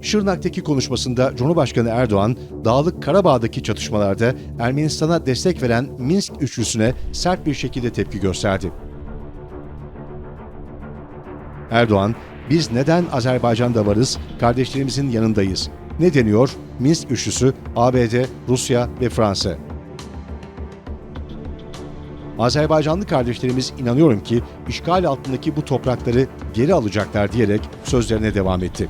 Şırnak'taki konuşmasında Cumhurbaşkanı Erdoğan, Dağlık Karabağ'daki çatışmalarda Ermenistan'a destek veren Minsk üçlüsüne sert bir şekilde tepki gösterdi. Erdoğan, biz neden Azerbaycan'da varız, kardeşlerimizin yanındayız. Ne deniyor? Minsk üçlüsü, ABD, Rusya ve Fransa. Azerbaycanlı kardeşlerimiz inanıyorum ki işgal altındaki bu toprakları geri alacaklar diyerek sözlerine devam etti.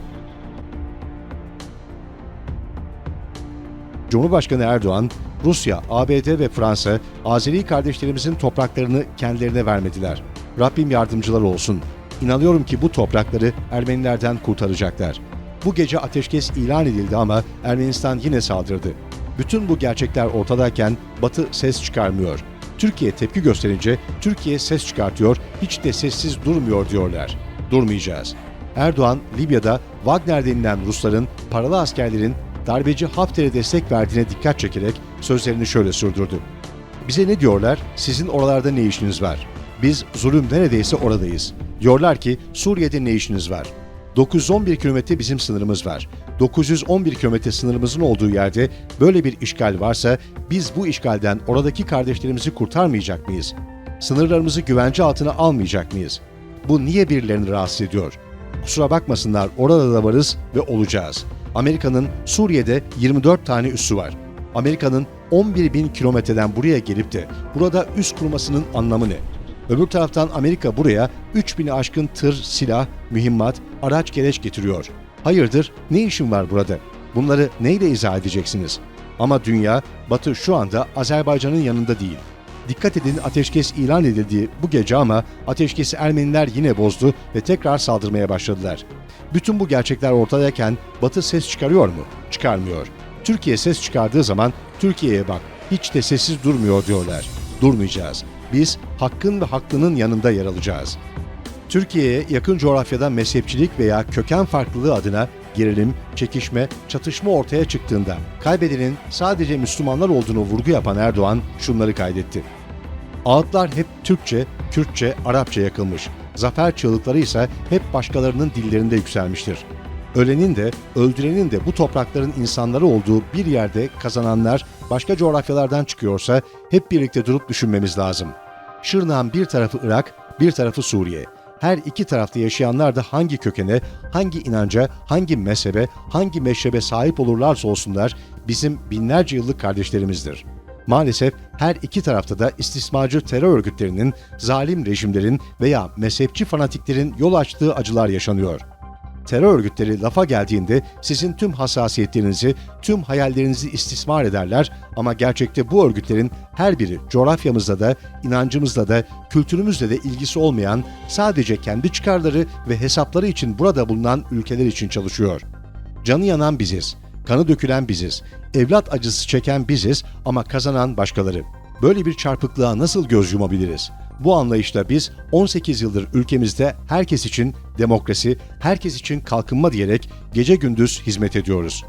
Cumhurbaşkanı Erdoğan, Rusya, ABD ve Fransa, Azeri kardeşlerimizin topraklarını kendilerine vermediler. Rabbim yardımcıları olsun. İnanıyorum ki bu toprakları Ermenilerden kurtaracaklar. Bu gece ateşkes ilan edildi ama Ermenistan yine saldırdı. Bütün bu gerçekler ortadayken Batı ses çıkarmıyor. Türkiye tepki gösterince Türkiye ses çıkartıyor, hiç de sessiz durmuyor diyorlar. Durmayacağız. Erdoğan, Libya'da Wagner denilen Rusların, paralı askerlerin darbeci Hafter'e destek verdiğine dikkat çekerek sözlerini şöyle sürdürdü. Bize ne diyorlar? Sizin oralarda ne işiniz var? Biz zulüm neredeyse oradayız. Diyorlar ki Suriye'de ne işiniz var? 911 kilometre bizim sınırımız var. 911 kilometre sınırımızın olduğu yerde böyle bir işgal varsa biz bu işgalden oradaki kardeşlerimizi kurtarmayacak mıyız? Sınırlarımızı güvence altına almayacak mıyız? Bu niye birilerini rahatsız ediyor? Kusura bakmasınlar orada da varız ve olacağız. Amerika'nın Suriye'de 24 tane üssü var. Amerika'nın 11 bin kilometreden buraya gelip de burada üs kurmasının anlamı ne? Öbür taraftan Amerika buraya 3000'i aşkın tır, silah, mühimmat, araç gereç getiriyor. Hayırdır, ne işin var burada? Bunları neyle izah edeceksiniz? Ama dünya, Batı şu anda Azerbaycan'ın yanında değil. Dikkat edin ateşkes ilan edildi bu gece ama ateşkesi Ermeniler yine bozdu ve tekrar saldırmaya başladılar. Bütün bu gerçekler ortadayken Batı ses çıkarıyor mu? Çıkarmıyor. Türkiye ses çıkardığı zaman Türkiye'ye bak hiç de sessiz durmuyor diyorlar. Durmayacağız. Biz hakkın ve haklının yanında yer alacağız. Türkiye'ye yakın coğrafyada mezhepçilik veya köken farklılığı adına gerilim, çekişme, çatışma ortaya çıktığında kaybedenin sadece Müslümanlar olduğunu vurgu yapan Erdoğan şunları kaydetti. Ağıtlar hep Türkçe, Kürtçe, Arapça yakılmış. Zafer çığlıkları ise hep başkalarının dillerinde yükselmiştir. Ölenin de, öldürenin de bu toprakların insanları olduğu bir yerde kazananlar başka coğrafyalardan çıkıyorsa hep birlikte durup düşünmemiz lazım. Şırnak'ın bir tarafı Irak, bir tarafı Suriye. Her iki tarafta yaşayanlar da hangi kökene, hangi inanca, hangi mezhebe, hangi meşrebe sahip olurlarsa olsunlar bizim binlerce yıllık kardeşlerimizdir. Maalesef her iki tarafta da istismarcı terör örgütlerinin, zalim rejimlerin veya mezhepçi fanatiklerin yol açtığı acılar yaşanıyor. Terör örgütleri lafa geldiğinde sizin tüm hassasiyetlerinizi, tüm hayallerinizi istismar ederler ama gerçekte bu örgütlerin her biri coğrafyamızda da, inancımızda da, kültürümüzle de ilgisi olmayan, sadece kendi çıkarları ve hesapları için burada bulunan ülkeler için çalışıyor. Canı yanan biziz, kanı dökülen biziz, evlat acısı çeken biziz ama kazanan başkaları. Böyle bir çarpıklığa nasıl göz yumabiliriz? Bu anlayışla biz 18 yıldır ülkemizde herkes için demokrasi, herkes için kalkınma diyerek gece gündüz hizmet ediyoruz.